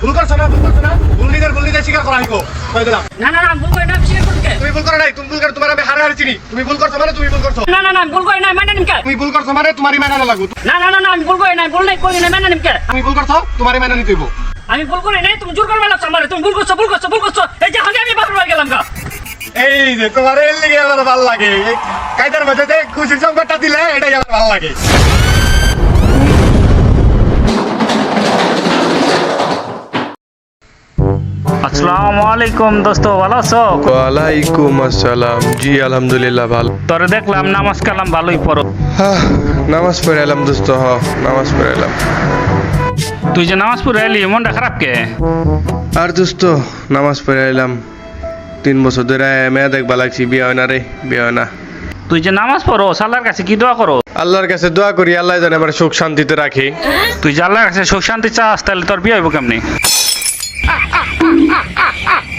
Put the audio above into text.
ভুল করছ না ভুল করছ না? ভুল নিজের ভুল নিজে স্বীকার করা হইব। কই দিলাম না না না ভুল করি না বেশি করতে কে? তুমি ভুল করো নাই তুমি ভুল করো তোমার আমি হারে হারে চিনি তুমি ভুল করছ মানে তুমি ভুল করছ। না না না ভুল করি না মানে নিমকে তুমি ভুল করছ মানে তোমারই মাইনা লাগবে। না না না না আমি ভুল করি না ভুল নাই করি না মানে নিমকে তুমি ভুল করছ তোমারই মাইনা নিতে হইব। আমি ভুল করি নাই তুমি জোর করবে লাগছো আমারে তুমি ভুল করছ ভুল করছ ভুল করছ। এই যে আগে আমি বাপের বাড়ি গেলাম গা। এই যে তোমার এর লিগে আমার ভালো লাগে। এই কায়দার মধ্যে খুশির সংবাদটা দিলে এটাই আমার ভালো লাগে। আসসালামু আলাইকুম দোস্ত ভালো আছো? ওয়ালাইকুম আসসালাম। জি আলহামদুলিল্লাহ ভালো। তোরে দেখলাম নামাজ কালাম ভালোই পড়ো। নামাজ পড়ে এলাম দোস্ত হ নামাজ পড়ে এলাম। তুই যে নামাজ পড়ে এলি মনটা খারাপ কে? আর দোস্ত নামাজ পড়ে এলাম। তিন বছর ধরে মেয়ে দেখবা লাগছি বিয়ে হয় না রে বিয়ে হয় না। তুই যে নামাজ পড়ো আল্লাহর কাছে কি দোয়া করো? আল্লাহর কাছে দোয়া করি আল্লাহ জানে আমার সুখ শান্তিতে রাখি। তুই যে আল্লাহর কাছে সুখ শান্তি চাস তাহলে তোর বিয়ে হইব কেমনি? 啊啊啊啊啊